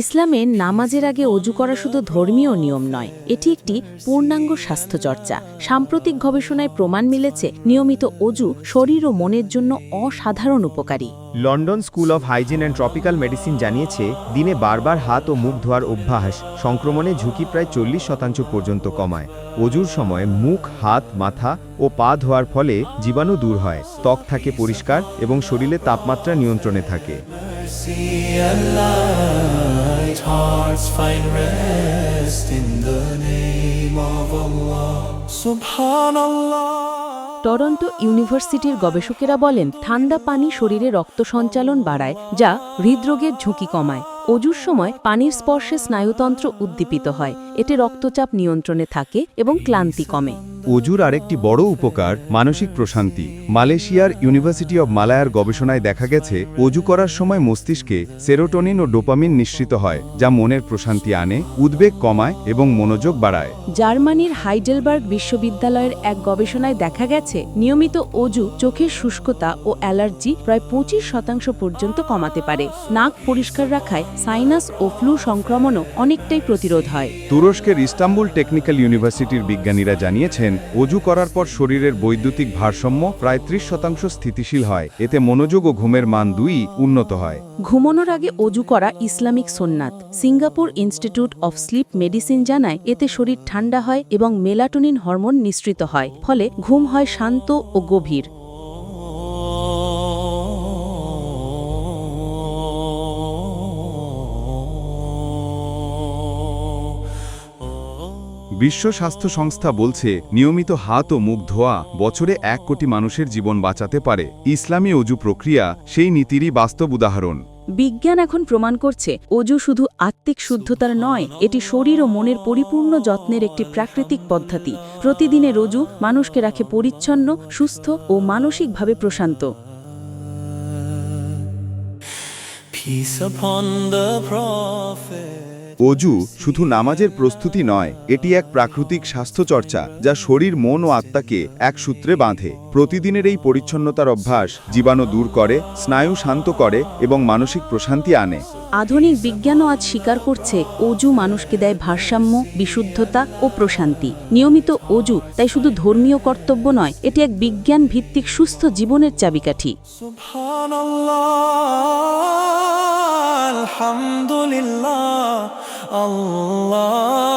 ইসলামে নামাজের আগে অজু করা শুধু ধর্মীয় নিয়ম নয় এটি একটি পূর্ণাঙ্গ স্বাস্থ্যচর্চা সাম্প্রতিক গবেষণায় প্রমাণ মিলেছে নিয়মিত অজু শরীর ও মনের জন্য অসাধারণ উপকারী। London school of hygiene and tropical medicine জানিয়েছে দিনে বারবার হাত ও মুখ ধোয়ার অভ্যাস সংক্রমণের ঝুঁকি প্রায় চল্লিশ শতাংশ পর্যন্ত কমায়। অজুর সময় মুখ হাত মাথা ও পা ধোয়ার ফলে জীবাণু দূর হয় ত্বক থাকে পরিষ্কার এবং শরীরে তাপমাত্রা নিয়ন্ত্রণে থাকে। Hearts find rest in the name of Allah. Subhanallah. Toronto ইউনিভার্সিটির গবেষকেরা বলেন, ঠান্ডা পানি শরীরে রক্ত সঞ্চালন বাড়ায়, যা হৃদরোগের ঝুঁকি কমায় অজুর সময় পানির স্পর্শে স্নায়ুতন্ত্র উদ্দীপিত হয় এতে রক্তচাপ নিয়ন্ত্রণে থাকে এবং ক্লান্তি কমে অজুর আরেকটি বড় উপকার মানসিক প্রশান্তি। মালয়েশিয়ার ইউনিভার্সিটি অব মালায়ার গবেষণায় দেখা গেছে অজু করার সময় মস্তিষ্কে সেরোটোনিন ও ডোপামিন নিঃসৃত হয় যা মনের প্রশান্তি আনে উদ্বেগ কমায় এবং মনোযোগ বাড়ায়। জার্মানির হাইডেলবার্গ বিশ্ববিদ্যালয়ের এক গবেষণায় দেখা গেছে নিয়মিত অজু চোখের শুষ্কতা ও অ্যালার্জি প্রায় পঁচিশ শতাংশ পর্যন্ত কমাতে পারে। নাক পরিষ্কার রাখায় সাইনাস ও ফ্লু সংক্রমণও অনেকটাই প্রতিরোধ হয়। তুরস্কের ইস্তাম্বুল টেকনিক্যাল ইউনিভার্সিটির বিজ্ঞানীরা জানিয়েছেন অজু করার পর শরীরের বৈদ্যুতিক ভারসাম্য প্রায় ত্রিশ শতাংশ স্থিতিশীল হয়। এতে মনোযোগ ও ঘুমের মান দুই উন্নত হয়। ঘুমানোর আগে অজু করা Islamic সোননাথ। Singapore institute of sleep medicine জানায়, এতে শরীর ঠান্ডা হয় এবং মেলাটোনিন হরমোন নিঃসৃত হয়, ফলে ঘুম হয় শান্ত ও গভীর। বিশ্ব স্বাস্থ্য সংস্থা বলছে নিয়মিত হাত ও মুখ ধোয়া বছরে এক কোটি মানুষের জীবন বাঁচাতে পারে। ইসলামী অজু প্রক্রিয়া সেই নীতিরই বাস্তব উদাহরণ। বিজ্ঞান এখন প্রমাণ করছে অজু শুধু আত্মিক শুদ্ধতার নয় এটি শরীর ও মনের পরিপূর্ণ যত্নের একটি প্রাকৃতিক পদ্ধতি। প্রতিদিনের অজু মানুষকে রাখে পরিচ্ছন্ন সুস্থ ও মানসিকভাবে প্রশান্ত। Peace upon the Prophet. অজু শুধু নামাজের প্রস্তুতি নয় এটি এক প্রাকৃতিক স্বাস্থ্যচর্চা যা শরীর মন ও আত্মাকে এক সূত্রে বাঁধে। প্রতিদিনের এই পরিচ্ছন্নতার অভ্যাস জীবাণু দূর করে স্নায়ু শান্ত করে এবং মানসিক প্রশান্তি আনে। আধুনিক বিজ্ঞানও আজ স্বীকার করছে অজু মানুষকে দেয় ভারসাম্য বিশুদ্ধতা ও প্রশান্তি। নিয়মিত অজু তাই শুধু ধর্মীয় কর্তব্য নয় এটি এক বিজ্ঞান ভিত্তিক সুস্থ জীবনের চাবিকাঠি। Subhanallah, Allah.